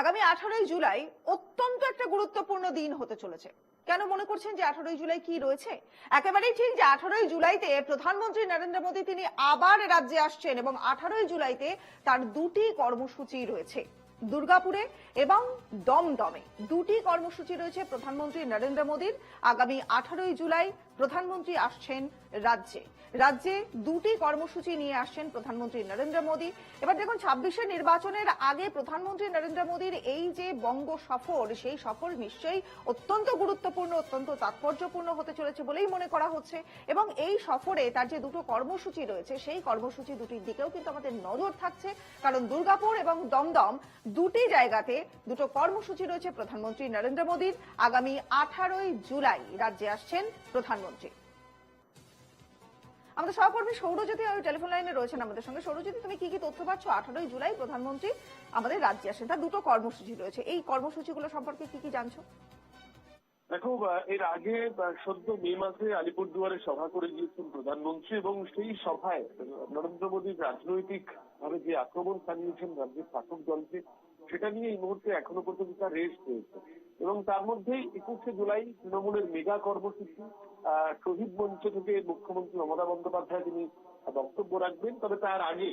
আগামী আঠারোই জুলাই অত্যন্ত একটা গুরুত্বপূর্ণ দিন হতে চলেছে। কেন মনে করছেন যে আঠারোই জুলাই কি রয়েছে? একেবারেই ঠিক যে আঠারোই জুলাইতে প্রধানমন্ত্রী নরেন্দ্র মোদী তিনি আবার রাজ্যে আসছেন এবং আঠারোই জুলাইতে তার দুটি কর্মসূচি রয়েছে। দুর্গাপুরে এবং দমদমে দুটি কর্মসূচি রয়েছে প্রধানমন্ত্রী নরেন্দ্র মোদীর। আগামী আঠারোই জুলাই প্রধানমন্ত্রী আসছেন রাজ্যে। রাজ্যে দুটি কর্মসূচি নিয়ে আসছেন প্রধানমন্ত্রী নরেন্দ্র মোদী। এবার দেখুন ছাব্বিশের নির্বাচনের আগে প্রধানমন্ত্রী নরেন্দ্র মোদীর এই যে বঙ্গ সফর, সেই সফর নিশ্চয়ই অত্যন্ত গুরুত্বপূর্ণ, অত্যন্ত তাৎপর্যপূর্ণ হতে চলেছে বলেই মনে করা হচ্ছে। এবং এই সফরে তার যে দুটো কর্মসূচি রয়েছে, সেই কর্মসূচি দুটির দিকেও কিন্তু আমাদের নজর থাকছে। কারণ দুর্গাপুর এবং দমদম দুটি জায়গাতে দুটো কর্মসূচি রয়েছে প্রধানমন্ত্রী নরেন্দ্র মোদীর। আগামী আঠারোই জুলাই রাজ্যে আসছেন প্রধানমন্ত্রী। আমাদের সহকর্মী সৌরজ্যোতি আর টেলিফোন লাইনে রয়েছেন আমাদের সঙ্গে। সৌরজ্যোতি, তুমি কি কি তথ্য পাচ্ছ? আঠারোই জুলাই প্রধানমন্ত্রী আমাদের রাজ্যে আসেন। তার দুটো কর্মসূচি রয়েছে। এই কর্মসূচিগুলো সম্পর্কে কি কি জানছো? দেখো এর আগে সদ্য মে মাসে আলিপুরদুয়ারে সভা করে গিয়েছেন প্রধানমন্ত্রী এবং সেই সভায় নরেন্দ্র মোদীর রাজনৈতিক ভাবে যে আক্রমণ চালিয়েছেন রাজ্যের শাসক দলকে, সেটা নিয়ে এই মুহূর্তে এখনও পর্যন্ত তার রেস্ট রয়েছে। এবং তার মধ্যেই একুশে জুলাই তৃণমূলের মেগা কর্মসূচি শহীদ মঞ্চ থেকে মুখ্যমন্ত্রী মমতা বন্দ্যোপাধ্যায় তিনি বক্তব্য রাখবেন। তবে তার আগে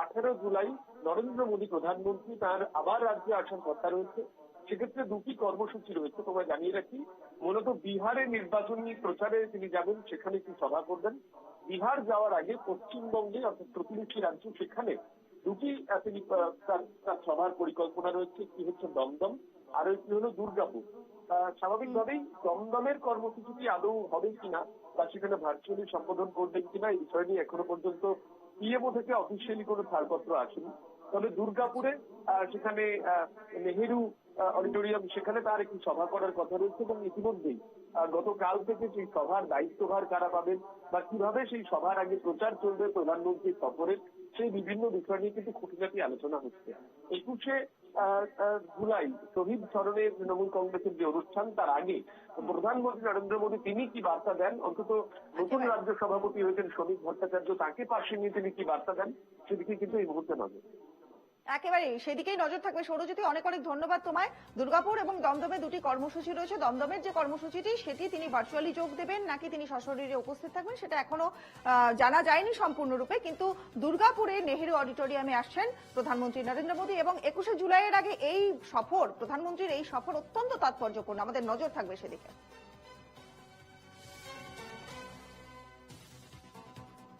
আঠেরো জুলাই নরেন্দ্র মোদী প্রধানমন্ত্রী তার আবার রাজ্যে আসার কথা রয়েছে। সেক্ষেত্রে দুটি কর্মসূচি রয়েছে তোমায় জানিয়ে রাখি। মূলত বিহারে নির্বাচনী প্রচারে তিনি যাবেন, সেখানে একটি সভা করবেন। বিহার যাওয়ার আগে পশ্চিমবঙ্গে অর্থাৎ প্রতিবেশী রাজ্য সেখানে দুটি তিনি তার সভার পরিকল্পনা রয়েছে। একটি হচ্ছে দমদম আর একটি হলো দুর্গাপুর। স্বাভাবিকভাবেই দমদমের কর্মসূচিটি আদৌ হবে কিনা বা সেখানে ভার্চুয়ালি সম্বোধন করবেন কিনা, এই বিষয় নিয়ে এখনও পর্যন্ত পিএমও থেকে অফিসিয়ালি কোনো ছাড়পত্র আসেনি। তবে দুর্গাপুরে সেখানে নেহেরু অডিটোরিয়াম, সেখানে তার একটি সভা করার কথা রয়েছে এবং ইতিমধ্যেই গতকাল থেকে সেই সভার দায়িত্বভার কারা পাবেন বা কীভাবে সেই সভার আগে প্রচার চলবে প্রধানমন্ত্রীর সফরের সেই বিভিন্ন বিষয় নিয়ে কিন্তু খুঁটিনাটি আলোচনা হচ্ছে। একুশে জুলাই শহীদ স্মরণে তৃণমূল কংগ্রেসের যে অনুষ্ঠান তার আগে প্রধানমন্ত্রী নরেন্দ্র মোদী তিনি কি বার্তা দেন? অন্তত নতুন রাজ্য সভাপতি হয়েছেন শ্রমিক ভট্টাচার্য তাকে পাশে নিয়ে তিনি কি বার্তা দেন? সেদিকে কিন্তু এই মুহূর্তে নজর। একেবারেই। সেদিকেই নজর থাকবে সৌরজ্যোতি অনেক অনেক ধন্যবাদ তোমায়। দুর্গাপুর এবং দমদমে দুটি কর্মসূচি রয়েছে। দমদমের যে কর্মসূচিটি, সেটি তিনি ভার্চুয়ালি যোগ দেবেন, নাকি তিনি সশরীরে উপস্থিত থাকবেন, সেটা এখনও জানা যায়নি সম্পূর্ণরূপে। কিন্তু দুর্গাপুরে নেহেরু অডিটোরিয়ামে আসছেন প্রধানমন্ত্রী নরেন্দ্র মোদী এবং একুশে জুলাইয়ের আগে এই সফর, প্রধানমন্ত্রীর এই সফর অত্যন্ত তাৎপর্যপূর্ণ। আমাদের নজর থাকবে সেদিকে।